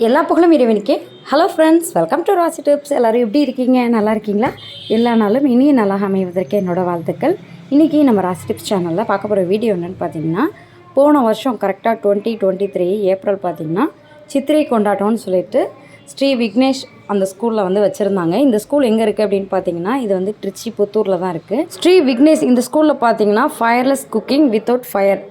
எல்லா புகழும் இறைவனுக்கே. Hello friends welcome to Rasi tips எல்லோரும் எப்படி இருக்கீங்க? நல்லா இருக்கீங்களா? எல்லா நாளும் இனியும் நல்லா அமைவதற்கு என்னோட வாழ்த்துக்கள். இன்றைக்கி நம்ம ராசி டிப்ஸ் சேனலில் பார்க்க போகிற வீடியோ என்னென்னு பார்த்தீங்கன்னா போன வருஷம் கரெக்டாக டுவெண்ட்டி டுவெண்ட்டி த்ரீ ஏப்ரல் பார்த்தீங்கன்னா சித்திரை கொண்டாட்டம்னு சொல்லிட்டு ஸ்ரீ விக்னேஷ் அந்த ஸ்கூலில் வந்து வச்சுருந்தாங்க. இந்த ஸ்கூல் எங்கே இருக்குது அப்படின்னு பார்த்தீங்கன்னா இது வந்து திருச்சி புத்தூரில் தான் இருக்குது ஸ்ரீ விக்னேஷ் இந்த ஸ்கூலில் பார்த்தீங்கன்னா fireless cooking without fire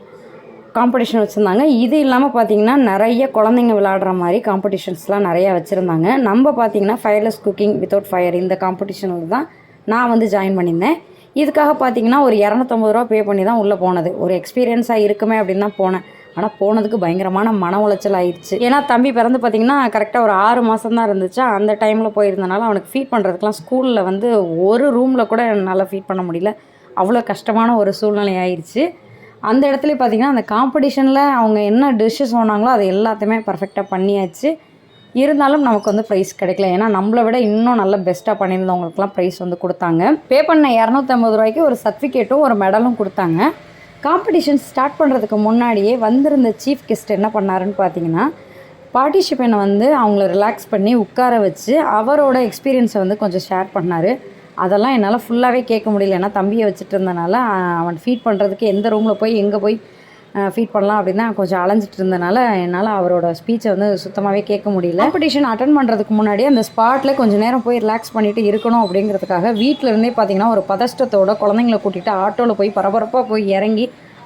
competition வச்சுருந்தாங்க. இது இல்லாமல் பார்த்தீங்கன்னா நிறைய குழந்தைங்க விளாடுற மாதிரி காம்படிஷன்ஸ்லாம் நிறையா வச்சுருந்தாங்க. நம்ம பார்த்தீங்கன்னா ஃபயர்லெஸ் குக்கிங் வித்தவுட் ஃபயர் இந்த காம்படிஷனில் தான் நான் வந்து ஜாயின் பண்ணியிருந்தேன். இதுக்காக பார்த்தீங்கன்னா ஒரு இரநூத்தம்பது ரூபா பே பண்ணி தான் உள்ளே போனது. ஒரு எக்ஸ்பீரியன்ஸாக இருக்குமே அப்படின்னு தான் போனேன். ஆனால் போனதுக்கு பயங்கரமான மன உளைச்சல் ஆயிடுச்சு. ஏன்னா தம்பி பிறந்து பார்த்திங்கன்னா கரெக்டாக ஒரு ஆறு மாதம் தான் இருந்துச்சு. அந்த டைமில் போயிருந்தனால அவனுக்கு ஃபீட் பண்ணுறதுக்குலாம் ஸ்கூலில் வந்து ஒரு ரூமில் கூட என்னால் ஃபீட் பண்ண முடியல. அவ்வளோ கஷ்டமான ஒரு சூழ்நிலை ஆயிடுச்சு. அந்த இடத்துல பார்த்தீங்கன்னா அந்த காம்படிஷனில் அவங்க என்ன டிஷ்ஷஸ் சொன்னாங்களோ அது எல்லாத்தையுமே பர்ஃபெக்டாக பண்ணியாச்சு. இருந்தாலும் நமக்கு வந்து ப்ரைஸ் கிடைக்கல. ஏன்னா நம்மளை விட இன்னும் நல்ல பெஸ்ட்டாக பண்ணியிருந்தவங்களுக்குலாம் ப்ரைஸ் வந்து கொடுத்தாங்க. பே பண்ண இரநூத்தம்பது ரூபாய்க்கு ஒரு சர்டிஃபிகேட்டும் ஒரு மெடலும் கொடுத்தாங்க. காம்படிஷன் ஸ்டார்ட் பண்ணுறதுக்கு முன்னாடியே வந்திருந்த சீஃப் கெஸ்ட் என்ன பண்ணாருன்னு பார்த்தீங்கன்னா பார்ட்டிசிபெண்ட்டை வந்து அவங்கள ரிலாக்ஸ் பண்ணி உட்கார வச்சு அவரோட எக்ஸ்பீரியன்ஸை வந்து கொஞ்சம் ஷேர் பண்ணார். அதெல்லாம் என்னால் ஃபுல்லாகவே கேட்க முடியல. ஏன்னா தம்பியை வச்சுட்டு இருந்தனால அவன் ஃபீட் பண்ணுறதுக்கு எந்த ரூமில் போய் எங்கே போய் ஃபீட் பண்ணலாம் அப்படின்னு கொஞ்சம் அலைஞ்சிட்டு இருந்தனால என்னால் அவரோட ஸ்பீச்சை வந்து சுத்தமாகவே கேட்க முடியல. காம்படிஷன் அட்டன் பண்ணுறதுக்கு முன்னாடி அந்த ஸ்பாட்டில் கொஞ்சம் நேரம் போய் ரிலாக்ஸ் பண்ணிட்டு இருக்கணும் அப்படிங்கிறதுக்காக வீட்டில் இருந்தே பார்த்தீங்கன்னா ஒரு பதஷ்டத்தோட குழந்தைங்கள கூட்டிகிட்டு ஆட்டோவில் போய் பரபரப்பாக போய் இறங்கி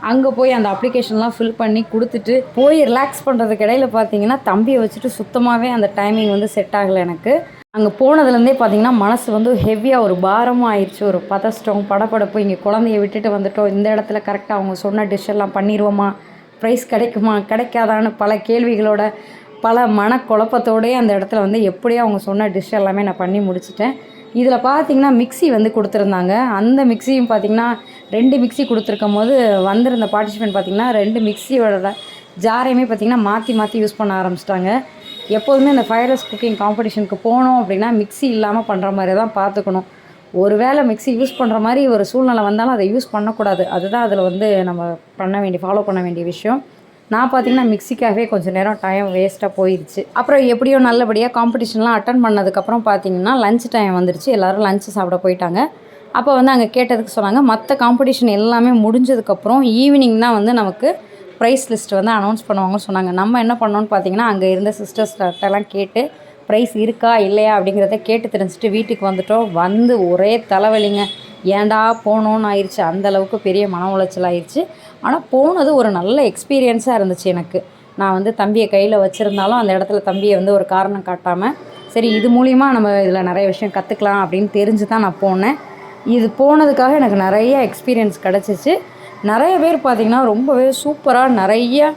அங்கே போய் அந்த அப்ளிகேஷன்லாம் ஃபில் பண்ணி கொடுத்துட்டு போய் ரிலாக்ஸ் பண்ணுறதுக்கு இடையில பார்த்தீங்கன்னா தம்பியை வச்சுட்டு சுத்தமாகவே அந்த டைமிங் வந்து செட் ஆகலை எனக்கு. அங்கே போனதுலேருந்தே பார்த்தீங்கன்னா மனசு வந்து ஹெவியாக ஒரு பாரமாக ஆயிடுச்சு ஒரு பதஸ்டம் படப்படப்பு இங்கே குழந்தைய விட்டுட்டு வந்துட்டோம். இந்த இடத்துல கரெக்டாக அவங்க சொன்ன டிஷ்ஷெல்லாம் பண்ணிடுவோமா ப்ரைஸ் கிடைக்குமா? கிடைக்காதான்னு பல கேள்விகளோட பல மனக்குழப்பத்தோடயே அந்த இடத்துல வந்து எப்படியோ அவங்க சொன்ன டிஷ் எல்லாமே நான் பண்ணி முடிச்சிட்டேன். இதில் பார்த்தீங்கன்னா மிக்ஸி வந்து கொடுத்துருந்தாங்க. அந்த மிக்ஸியும் பார்த்தீங்கன்னா ரெண்டு மிக்சி கொடுத்துருக்கும் போது வந்திருந்த பார்ட்டிசிபெண்ட் பார்த்தீங்கன்னா ரெண்டு மிக்ஸியோட ஜாரையுமே பார்த்தீங்கன்னா மாற்றி மாற்றி யூஸ் பண்ண ஆரம்பிச்சிட்டாங்க. எப்போதுமே இந்த ஃபயர்லெஸ் குக்கிங் காம்படிஷனுக்கு போனோம் அப்படின்னா மிக்ஸி இல்லாமல் பண்ணுற மாதிரி தான் பார்த்துக்கணும் ஒரு வேளை மிக்ஸி யூஸ் பண்ணுற மாதிரி ஒரு சூழ்நிலை வந்தாலும் அதை யூஸ் பண்ணக்கூடாது. அதுதான் அதில் வந்து நம்ம பண்ண வேண்டிய ஃபாலோ பண்ண வேண்டிய விஷயம். நான் பார்த்தீங்கன்னா மிக்ஸிக்காகவே கொஞ்சம் நேரம் டைம் வேஸ்ட்டாக போயிடுச்சு அப்புறம் எப்படியோ நல்லபடியாக காம்படிஷன்லாம் அட்டன் பண்ணதுக்கப்புறம் பார்த்தீங்கன்னா லஞ்ச் டைம் வந்துருச்சு. எல்லோரும் லஞ்ச் சாப்பிட போயிட்டாங்க. அப்போ வந்து அங்கே கேட்டதுக்கு சொன்னாங்க மற்ற காம்படிஷன் எல்லாமே முடிஞ்சதுக்கப்புறம் ஈவினிங் தான் வந்து நமக்கு ப்ரைஸ் லிஸ்ட் வந்து அனௌன்ஸ் பண்ணுவாங்கன்னு சொன்னாங்க. நம்ம என்ன பண்ணோன்னு பார்த்தீங்கன்னா அங்கே இருந்த சிஸ்டர்ஸ்கிட்டலாம் கேட்டு ப்ரைஸ் இருக்கா இல்லையா? அப்படிங்கிறத கேட்டு தெரிஞ்சுட்டு வீட்டுக்கு வந்துட்டோம். வந்து ஒரே தலைவலிங்க. ஏன்டா போகணுன்னு ஆயிடுச்சு அந்தளவுக்கு பெரிய மன உளைச்சல் ஆயிடுச்சு ஆனால் போனது ஒரு நல்ல எக்ஸ்பீரியன்ஸாக இருந்துச்சு எனக்கு. நான் வந்து தம்பியை கையில் வச்சுருந்தாலும் அந்த இடத்துல தம்பியை வந்து ஒரு காரணம் காட்டாமல் சரி இது மூலிமா நம்ம இதில் நிறைய விஷயம் கற்றுக்கலாம் அப்படின்னு தெரிஞ்சு தான் நான் போனேன். இது போனதுக்காக எனக்கு நிறைய எக்ஸ்பீரியன்ஸ் கிடச்சிச்சு. நிறைய பேர் பார்த்திங்கன்னா ரொம்பவே சூப்பராக நிறைய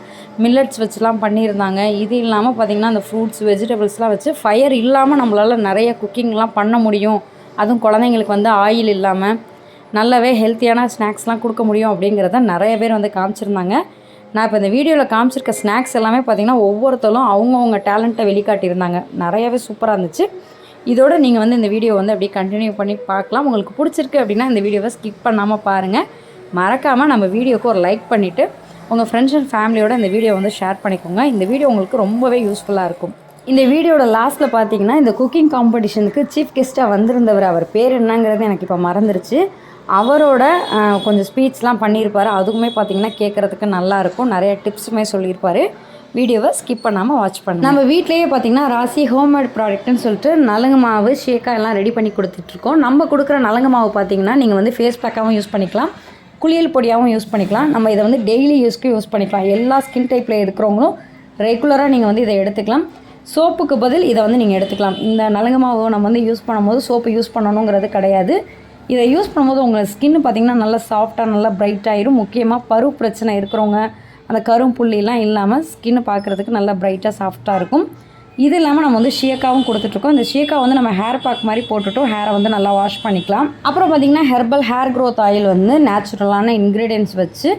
மில்லட்ஸ் வச்சுலாம் பண்ணியிருந்தாங்க. இது இல்லாமல் பார்த்திங்கன்னா அந்த ஃப்ரூட்ஸ் வெஜிடபிள்ஸ்லாம் வச்சு ஃபயர் இல்லாமல் நம்மளால் நிறைய குக்கிங்லாம் பண்ண முடியும். அதுவும் குழந்தைங்களுக்கு வந்து ஆயில் இல்லாமல் நல்லாவே ஹெல்த்தியான ஸ்நாக்ஸ்லாம் கொடுக்க முடியும் அப்படிங்கிறத நிறைய பேர் வந்து காமிச்சிருந்தாங்க. நான் இப்போ இந்த வீடியோவில் காமிச்சிருக்க ஸ்நாக்ஸ் எல்லாமே பார்த்திங்கன்னா ஒவ்வொருத்தரும் அவங்கவுங்க டேலண்ட்டை வெளிக்காட்டியிருந்தாங்க. நிறையவே சூப்பராக இருந்துச்சு. இதோட நீங்கள் வந்து இந்த வீடியோ வந்து அப்படியே கண்டினியூ பண்ணி பார்க்கலாம். உங்களுக்கு பிடிச்சிருக்கு அப்படின்னா இந்த வீடியோவை ஸ்கிப் பண்ணாமல் பாருங்கள் மறக்காமல் நம்ம வீடியோக்கு ஒரு லைக் பண்ணிவிட்டு உங்கள் ஃப்ரெண்ட்ஸ் அண்ட் ஃபேமிலியோட இந்த வீடியோ வந்து ஷேர் பண்ணிக்கோங்க. இந்த வீடியோ உங்களுக்கு ரொம்பவே யூஸ்ஃபுல்லாக இருக்கும். இந்த வீடியோட லாஸ்ட்டில் பார்த்தீங்கன்னா இந்த குக்கிங் காம்படிஷனுக்கு சீஃப் கெஸ்ட்டாக வந்திருந்தவர் அவர் பேர் என்னங்கிறது எனக்கு இப்போ மறந்துருச்சு. அவரோட கொஞ்சம் ஸ்பீச்லாம் பண்ணியிருப்பார். அதுக்குமே பார்த்தீங்கன்னா கேட்குறதுக்கு நல்லாயிருக்கும் நிறைய டிப்ஸுமே சொல்லியிருப்பார். வீடியோவை ஸ்கிப் பண்ணாமல் வாட்ச் பண்ணலாம் நம்ம வீட்லேயே பார்த்தீங்கன்னா ராசி ஹோம்மேட் ப்ராடக்ட்னு சொல்லிட்டு நலங்கு மாவு ஷேக்காக எல்லாம் ரெடி பண்ணி கொடுத்துட்ருக்கோம். நம்ம கொடுக்குற நலங்கு மாவு பார்த்தீங்கன்னா நீங்கள் வந்து ஃபேஸ் பேக்காகவும் யூஸ் பண்ணிக்கலாம். குளியல் பொடியாகவும் யூஸ் பண்ணிக்கலாம். நம்ம இதை வந்து டெய்லி யூஸ்க்கு யூஸ் பண்ணிக்கலாம். எல்லா ஸ்கின் டைப்பில் இருக்கிறவங்களும் ரெகுலராக நீங்கள் வந்து இதை எடுத்துக்கலாம். சோப்புக்கு பதில் இதை வந்து நீங்கள் எடுத்துக்கலாம். இந்த நலங்கு மாவு நம்ம வந்து யூஸ் பண்ணும்போது சோப்பு யூஸ் பண்ணணுங்கிறது கிடையாது. இதை யூஸ் பண்ணும்போது உங்கள் ஸ்கின் பார்த்திங்கன்னா நல்லா சாஃப்டாக நல்லா பிரைட் ஆயிரும். முக்கியமாக பரு பிரச்சனை இருக்கிறவங்க அந்த கரும் புள்ளிலாம் இல்லாமல் ஸ்கின்னு பார்க்குறதுக்கு நல்லா பிரைட்டாக சாஃப்டாக இருக்கும். இது இல்லாமல் நம்ம வந்து ஷியக்காவும் கொடுத்துட்ருக்கோம். இந்த ஷியக்கா வந்து நம்ம ஹேர் பேக் மாதிரி போட்டுட்டும். ஹேரை வந்து நல்லா வாஷ் பண்ணிக்கலாம். அப்புறம் பார்த்திங்கன்னா ஹெர்பல் ஹேர் க்ரோத் ஆயில் வந்து நேச்சுரலான இன்க்ரீடியன்ஸ் வச்சு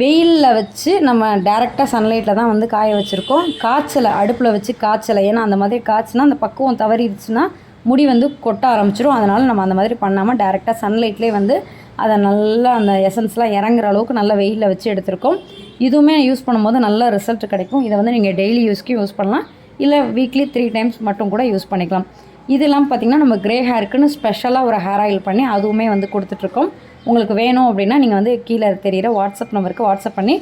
வெயிலில் வச்சு நம்ம டேரெக்டாக சன்லைட்டில் தான் வந்து காய வச்சுருக்கோம். காய்ச்சலை அடுப்பில் வச்சு காய்ச்சலை. ஏன்னா அந்த மாதிரி காய்ச்சினா அந்த பக்குவம் தவறிடுச்சுன்னா முடி வந்து கொட்ட ஆரம்பிச்சிடும் அதனால் நம்ம அந்த மாதிரி பண்ணாமல் டேரெக்டாக சன்லைட்லேயே வந்து அதை நல்லா அந்த எசன்ஸ்லாம் இறங்குற அளவுக்கு நல்லா வெயிலில் வச்சு எடுத்திருக்கோம். இதுவுமே யூஸ் பண்ணும்போது நல்ல ரிசல்ட் கிடைக்கும். இதை வந்து நீங்கள் டெய்லி யூஸ்க்கு யூஸ் பண்ணலாம். இல்லை வீக்லி த்ரீ டைம்ஸ் மட்டும் கூட யூஸ் பண்ணிக்கலாம். இதெல்லாம் பார்த்திங்கன்னா நம்ம க்ரே ஹேருக்குன்னு ஸ்பெஷலாக ஒரு ஹேர் ஆயில் பண்ணி அதுவுமே வந்து கொடுத்துட்ருக்கோம். உங்களுக்கு வேணும் அப்படின்னா நீங்கள் வந்து கீழே தெரியிற வாட்ஸ்அப் நம்பருக்கு வாட்ஸ்அப் பண்ணி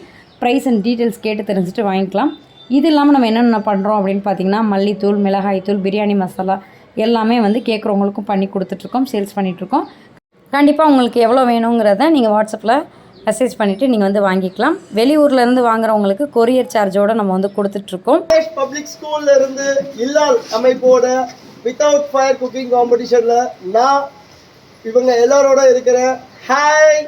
ப்ரைஸ் அண்ட் டீட்டெயில்ஸ் கேட்டு தெரிஞ்சுட்டு வாங்கிக்கலாம். இது இல்லாமல் நம்ம என்னென்ன பண்ணுறோம் அப்படின்னு பார்த்தீங்கன்னா மல்லித்தூள் மிளகாய்த்தூள் பிரியாணி மசாலா எல்லாமே வந்து கேட்குறவங்களுக்கும் பண்ணி கொடுத்துட்ருக்கோம் சேல்ஸ் பண்ணிகிட்ருக்கோம் கண்டிப்பாக உங்களுக்கு எவ்வளோ வேணுங்கிறத நீங்கள் வாட்ஸ்அப்பில் மெசேஜ் பண்ணிவிட்டு நீங்கள் வந்து வாங்கிக்கலாம். வெளியூர்லேருந்து வாங்குறவங்களுக்கு கொரியர் சார்ஜோடு நம்ம வந்து கொடுத்துட்ருக்கோம். பப்ளிக் ஸ்கூல்ல இருந்து இல்லால் அமைப்போட வித்தவுட் ஃபயர் குக்கிங் காம்படிஷன்ல நான் இவங்க எல்லாரோட இருக்கிறேன் ஹாய்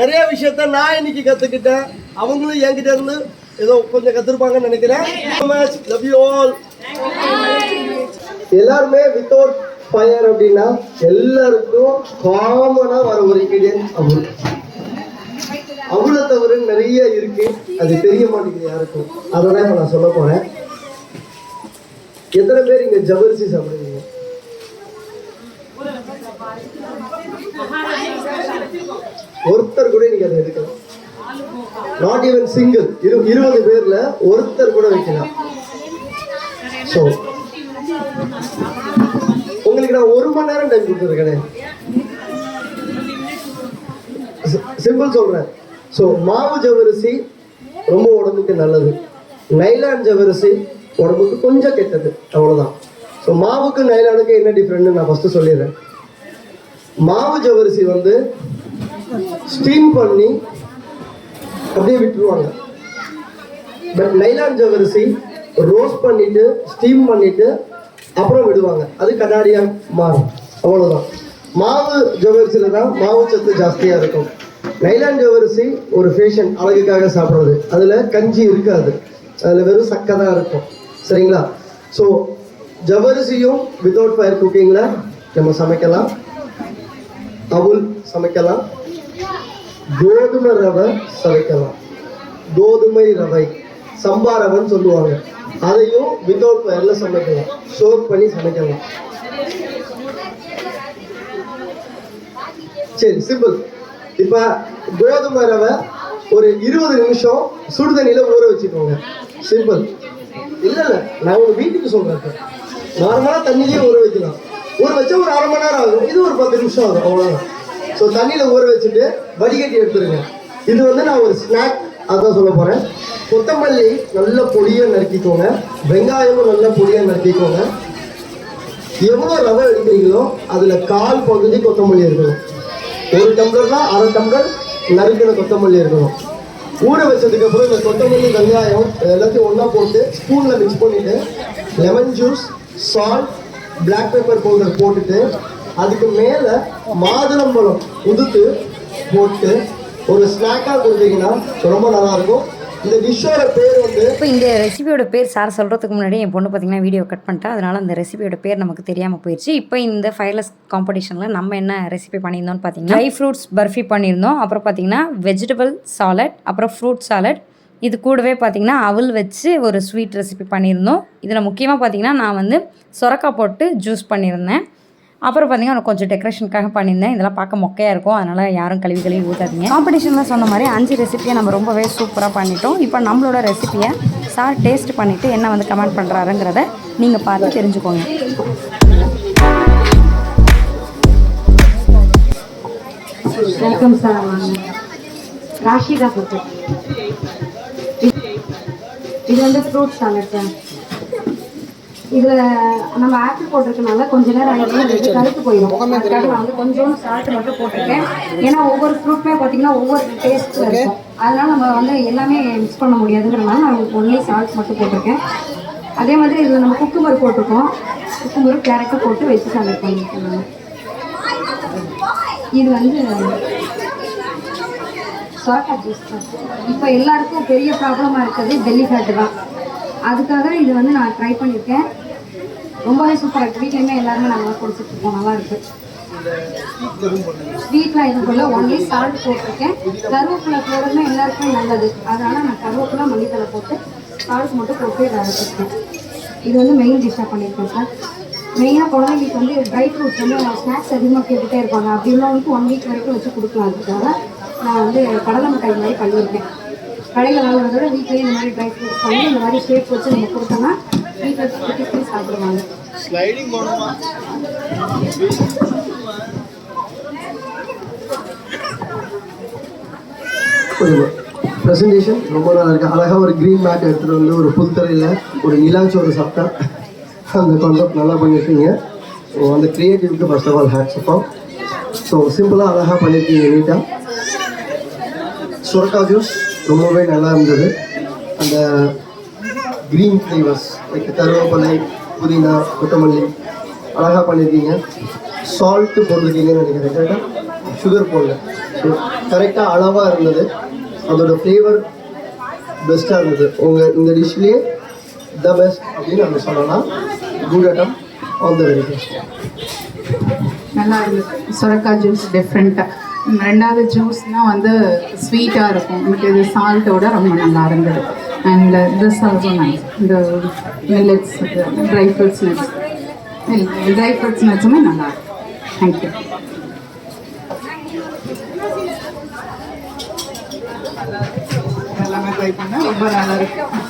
நிறைய விஷயத்த நான் இன்னைக்கு கத்துக்கிட்டேன். அவங்களும் என்கிட்ட இருந்து ஏதோ கொஞ்சம் கத்துருப்பாங்கன்னு நினைக்கிறேன். லவ் யூ ஆல் எல்லாருமே வித்தவுட் ஃபயர் அப்படின்னா எல்லாருக்கும் காமனா வர ஒரு இன்கிரியன்ஸ் அவ்வளோ தவிர நிறைய இருக்கு. அது தெரிய மாட்டேங்குது யாருக்கும். அதோட இப்ப நான் சொல்ல போறேன். எத்தனை பேர் இங்க ஜவரிசி சாப்பிடுவீங்க? ஒருத்தர் கூட நீங்க அதை எடுக்கலாம். நாட் ஈவன் சிங்கிள் இரு இருபது பேர்ல ஒருத்தர் கூட வைக்கலாம். ஸோ நான் ஒரு மணி நேரம் டைம் கொடுத்துருக்கேன் சிம்பிள் சொல்றேன். ஸோ மாவு ஜவரிசி ரொம்ப உடம்புக்கு நல்லது. நைலான் ஜவரிசி உடம்புக்கு கொஞ்சம் கெட்டது. அவ்வளோதான் ஸோ மாவுக்கு நைலானுக்கு என்ன டிஃப்ரெண்ட்னு நான் ஃபஸ்ட்டு சொல்லிடுறேன். மாவு ஜவரிசி வந்து ஸ்டீம் பண்ணி அப்படியே விட்டுருவாங்க. பட் நைலான் ஜவரிசி ரோஸ்ட் பண்ணிட்டு ஸ்டீம் பண்ணிட்டு அப்புறம் விடுவாங்க. அது கண்ணாடியா மாறும். அவ்வளவுதான். மாவு ஜவரிசில தான் மாவு சத்து ஜாஸ்தியா இருக்கும். நைலான் ஜவரிசி ஒரு ஃபேஷன் அழகுக்காக சாப்பிட்றது. அதுல கஞ்சி இருக்காது. அதுல வெறும் சக்கை தான் இருக்கும். சரிங்களா? ஸோ ஜவரிசியும் வித்தவுட் ஃபயர் குக்கிங்ல நம்ம சமைக்கலாம். அவுல் சமைக்கலாம். கோதுமை ரவை சமைக்கலாம். கோதுமை ரவை. சம்பா ரவைன்னு சொல்லுவாங்க. அதையும் வித்தவுட் ஃபயரில் சமைக்கலாம். சோக் பண்ணி சமைக்கலாம். சரி சிம்பிள் இப்போ கோதுமை ரவை ஒரு இருபது நிமிஷம் சுடுதண்ணியில் ஊற வச்சுக்கோங்க. சிம்பிள் இல்லை இல்லை நான் உங்க வீட்டுக்கு சொல்கிறேன் நார்மலாக தண்ணியிலே ஊற வைக்கலாம். ஊற வச்சா ஒரு அரை மணி நேரம் ஆகும். இது ஒரு பத்து நிமிஷம் ஆகும் அவ்வளோதான் ஸோ தண்ணியில் ஊற வச்சுட்டு வடிகட்டி எடுத்துருங்க. இது வந்து நான் ஒரு ஸ்நாக் அதான் சொல்ல போகிறேன் கொத்தமல்லி நல்ல பொடியாக நறுக்கிக்கோங்க. வெங்காயமும் நல்ல பொடியாக நறுக்கிக்கோங்க. எவ்வளோ ரவை எடுக்கிறீங்களோ அதில் கால் பகுதி கொத்தமல்லி இருக்கணும். ஒரு டம்ளர்னா அரை டம்ளர் நறுக்கிற கொத்தமல்லி இருக்கணும். ஊற வச்சதுக்கு அப்புறம் இந்த கொத்தமல்லி வெங்காயம் எல்லாத்தையும் ஒன்றா போட்டு ஸ்பூனில் மிக்ஸ் பண்ணிவிட்டு lemon juice salt black pepper powder போட்டுட்டு அதுக்கு மேலே மாதுளம்பழம் உதுத்து போட்டு ஒரு ஸ்நாக்காக கொடுத்தீங்கன்னா ரொம்ப நல்லாயிருக்கும் இந்த டிஷ்ஷோட பேர் வந்து இப்போ இந்த ரெசிபியோட பேர் சார் சொல்கிறதுக்கு முன்னாடி என் பொண்ணு பார்த்தீங்கன்னா வீடியோ கட் பண்ணிட்டா அதனால் அந்த ரெசிபியோட பேர் நமக்கு தெரியாமல் போயிடுச்சு இப்போ இந்த ஃபயர்லெஸ் காம்படிஷனில் நம்ம என்ன ரெசிபி பண்ணியிருந்தோம்னு பார்த்தீங்கன்னா ட்ரை ஃப்ரூட்ஸ் பர்ஃபி பண்ணியிருந்தோம். அப்புறம் பார்த்தீங்கன்னா வெஜிடபிள் சாலட் அப்புறம் ஃப்ரூட் சாலட் இது கூடவே பார்த்தீங்கன்னா அவல் வச்சு ஒரு ஸ்வீட் ரெசிபி பண்ணியிருந்தோம். இதில் முக்கியமாக பார்த்தீங்கன்னா நான் வந்து சொரக்காய் போட்டு ஜூஸ் பண்ணியிருந்தேன். அப்புறம் பார்த்தீங்கன்னா கொஞ்சம் டெக்கரேஷனுக்காக பண்ணியிருந்தேன். இதெல்லாம் பார்க்க மொக்கையாக இருக்கும். அதனால் யாரும் கழுவி கழுவி ஊற்றாதீங்க காம்படிஷனில் சொன்ன மாதிரி அஞ்சு ரெசிபியை நம்ம ரொம்பவே சூப்பராக பண்ணிட்டோம். இப்போ நம்மளோட ரெசிபியை சார் டேஸ்ட் பண்ணிவிட்டு என்ன வந்து கமெண்ட் பண்ணுறாருங்கிறத நீங்கள் பார்த்து தெரிஞ்சுக்கோங்க. வெல்கம் சார் ஃபுட்டு இது வந்து ஃப்ரூட் சாலட் சார் இதில் நம்ம ஆப்பிள் போட்டிருக்கனால கொஞ்ச நேரம் இது கருத்து போயிடும் அதுக்காக நான் வந்து கொஞ்சோண்டு சால்ட் மட்டும் போட்டிருக்கேன். ஏன்னா ஒவ்வொரு ஃப்ரூட்டுமே பார்த்தீங்கன்னா ஒவ்வொரு டேஸ்ட்டில் இருக்கும். அதனால நம்ம வந்து எல்லாமே மிக்ஸ் பண்ண முடியாதுங்கிறனால நான் ஒன்லி சால்ட் மட்டும் போட்டிருக்கேன். அதே மாதிரி இதில் நம்ம குக்கும்பர் போட்டிருக்கோம். குக்கும்பரும் கேரட்டும் போட்டு வச்சு சாலட். இது வந்து சொரக்காய் ஜூஸ் தான் இப்போ எல்லாருக்கும் பெரிய ப்ராப்ளமாக இருக்கிறது பெல்லி ஃபேட்டு தான். அதுக்காக இது வந்து நான் ட்ரை பண்ணியிருக்கேன். ரொம்பவே சூப்பராக இருக்குது வீட்லேயுமே எல்லாருமே நல்லா குடிச்சிட்டு இருக்கோம். நல்லா இருக்கு. ஸ்வீட்லாம் இதுக்குள்ள ஒன்லி சால்ட் போட்டிருக்கேன். கருவேப்பிலை போடுறதுமே எல்லாருக்குமே நல்லது. அதனால நான் கருவேப்பிலை மல்லித்தலை போட்டு சால்ட் மட்டும் போட்டு இதை அரைச்சிருக்கேன். இது வந்து மெயின் டிஷ்ஷாக பண்ணியிருக்கேன் சார் மெயினாக குழந்தைங்களுக்கு வந்து ட்ரை ஃப்ரூட்ஸ் வந்து ஸ்நாக்ஸ் அதிகமாக கேட்டுகிட்டே இருப்பாங்க. அப்படி உள்ளவங்களுக்கு ஒன் வீக் வரைக்கும் வச்சு கொடுக்கலாம். அதுக்காக நான் வந்து கடலை மிட்டாய் மாதிரி பண்ணியிருக்கேன். கடையில் வாங்குறத விட வீட்லேயே இந்த மாதிரி ட்ரை ஃப்ரூட்ஸ் பண்ணி இந்த மாதிரி ஷேப் வச்சு நம்ம கொடுத்தோம்னா வீட்டில் குட்டி சாப்பிடுவாங்க. கொஞ்சம் ப்ரெசன்டேஷன் ரொம்ப நல்லா இருக்கு. அழகாக ஒரு க்ரீன் மேட் எடுத்துகிட்டு வந்து ஒரு புல்தரையில் ஒரு நிலாச்சோறு சாப்பிட்டா அந்த கான்செப்ட் நல்லா பண்ணியிருக்கீங்க ஸோ அந்த க்ரியேட்டிவ்க்கு ஃபர்ஸ்ட் ஆஃப் ஆல் ஹேட்ஸ் அப்பா ஸோ சிம்பிளாக அழகாக பண்ணியிருக்கீங்க நீட்டாக சுரக்கா ஜூஸ் ரொம்பவே நல்லா இருந்தது. அந்த க்ரீன் ஃப்ளேவர்ஸ் லைக் கருவேப்பிலை புதினா கொத்தமல்லி அழகாக பண்ணியிருக்கீங்க சால்ட்டு போட்டிருக்கீங்கன்னு நினைக்கிறேன். கரெக்டாக சுகர் போடல. கரெக்டாக அளவாக இருந்தது. அதோடய ஃப்ளேவர் பெஸ்ட்டாக இருந்தது. உங்கள் இந்த டிஷ்லேயே த பெஸ்ட் அப்படின்னு நம்ம சொல்லலாம். Good attempt all the very best நல்லா இருந்தது. சுரக்கா ஜூஸ் டிஃப்ரெண்ட்டாக ரெண்டாவது ஜூஸ்னால் வந்து ஸ்வீட்டாக இருக்கும். பட் இது சால்ட்டோட ரொம்ப நல்லா இருந்தது. அண்ட் திஸ் ஆல்சோ நைஸ் இந்த millets dry fruits nuts dry fruits நட்ஸுமே நல்லா இருக்கும். தேங்க்யூ எல்லாமே ட்ரை பண்ணால் ரொம்ப நல்லா இருக்கும்.